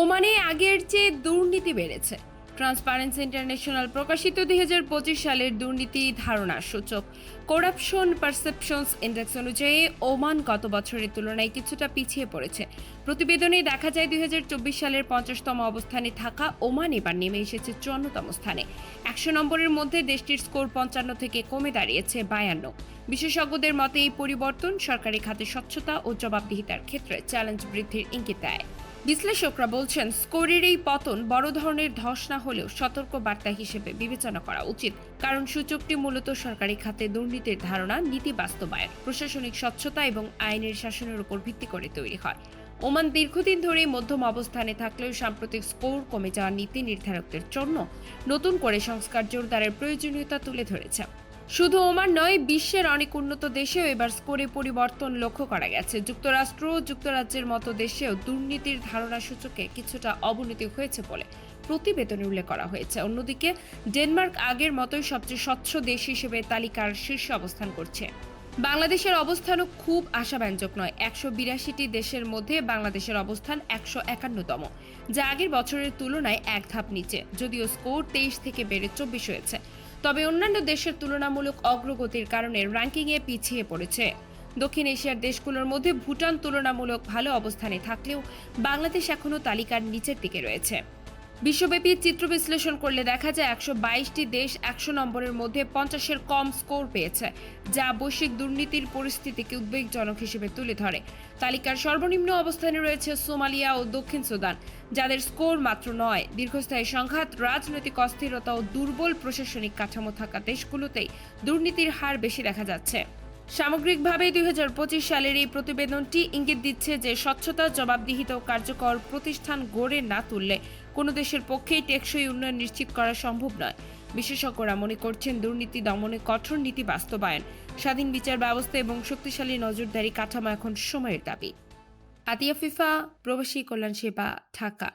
ওমানে আগের চেয়ে দুর্নীতি বেড়েছে। ট্রান্সপারেন্সি ইন্টারন্যাশনাল প্রকাশিত দুই হাজার পঁচিশ সালের দুর্নীতি ধারণা সূচক। করাপশন পারসেপশনস ইন্ডেক্স অনুযায়ী ওমান গত বছরের তুলনায় কিছুটা পিছিয়ে পড়েছে। প্রতিবেদনে দেখা যায় দুই চব্বিশ সালের পঞ্চাশতম অবস্থানে থাকা ওমান এবার নেমে এসেছে চুয়ান্নতম স্থানে। একশো নম্বরের মধ্যে দেশটির স্কোর পঞ্চান্ন থেকে কমে দাঁড়িয়েছে বায়ান্ন। বিশেষজ্ঞদের মতে এই পরিবর্তন সরকারি খাতে স্বচ্ছতা ও জবাবদিহিতার ক্ষেত্রে চ্যালেঞ্জ বৃদ্ধির ইঙ্গিত দেয়। বিশ্লেষকরা বলছেন, স্কোরের এই পতন বড় ধরনের ধস না হলেও সতর্ক বার্তা হিসেবে বিবেচনা করা উচিত, কারণ সূচকটি মূলত সরকারি খাতে দুর্নীতির ধারণা, নীতি বাস্তবায়ন, প্রশাসনিক স্বচ্ছতা এবং আইনের শাসনের উপর ভিত্তি করে তৈরি হয়। ওমান দীর্ঘদিন ধরেই মধ্যম অবস্থানে থাকলেও সাম্প্রতিক স্কোর কমে যাওয়া নীতি নির্ধারকদের জন্য নতুন করে সংস্কার জোরদারের প্রয়োজনীয়তা তুলে ধরেছে। শুধু ওমান নয়, বিশ্বের অনেক উন্নত দেশেও এবার স্কোরে পরিবর্তন লক্ষ্য করা গেছে। যুক্তরাষ্ট্র যুক্তরাজ্যের মতো দেশেও দুর্নীতির ধারণা সূচকে কিছুটা অবনতি হয়েছে বলে প্রতিবেদনে উল্লেখ করা হয়েছে। অন্যদিকে, ডেনমার্ক আগের মতোই সবচেয়ে স্বচ্ছ দেশ হিসেবে তালিকার শীর্ষে অবস্থান করছে। বাংলাদেশের অবস্থানও খুব আশাব্যঞ্জক নয়। একশো বিরাশিটি দেশের মধ্যে বাংলাদেশের অবস্থান একশো একান্নতম, যা আগের বছরের তুলনায় এক ধাপ নিচে, যদিও স্কোর তেইশ থেকে বেড়ে চব্বিশ হয়েছে। তবে অন্যান্য দেশের তুলনামূলক অগ্রগতির কারণে র্যাঙ্কিংয়ে পিছিয়ে পড়েছে। দক্ষিণ এশিয়ার দেশগুলোর মধ্যে ভুটান তুলনামূলক ভালো অবস্থানে থাকলেও বাংলাদেশ এখনও তালিকার নিচের দিকে রয়েছে। বিশ্বব্যাপী চিত্র বিশ্লেষণ করলে দেখা যায় একশো বাইশটি দেশ একশো নম্বরের মধ্যে পঞ্চাশের কম স্কোর পেয়েছে, যা বৈশ্বিক দুর্নীতির পরিস্থিতিকে উদ্বেগজনক হিসেবে তুলে ধরে। তালিকার সর্বনিম্ন অবস্থানে রয়েছে সোমালিয়া ও দক্ষিণ সুদান, যাদের স্কোর মাত্র নয়। দীর্ঘস্থায়ী সংঘাত, রাজনৈতিক অস্থিরতা ও দুর্বল প্রশাসনিক কাঠামো থাকা দেশগুলোতেই দুর্নীতির হার বেশি দেখা যাচ্ছে। সামগ্রিকভাবে দুই সালের এই প্রতিবেদনটি ইঙ্গিত দিচ্ছে যে স্বচ্ছতা, জবাবদিহিত কার্যকর প্রতিষ্ঠান গড়ে না তুললে কোনো দেশের পক্ষেই টেকসই উন্নয়ন নিশ্চিত করা সম্ভব নয়। বিশেষজ্ঞরা মনে করছেন দুর্নীতি দমনে কঠোর নীতি বাস্তবায়ন, স্বাধীন বিচার ব্যবস্থা এবং শক্তিশালী নজরদারি কাঠামো এখন সময়ের দাবি। আতিয়া ফিফা, প্রবাসী কল্যাণ সেবা, ঢাকা।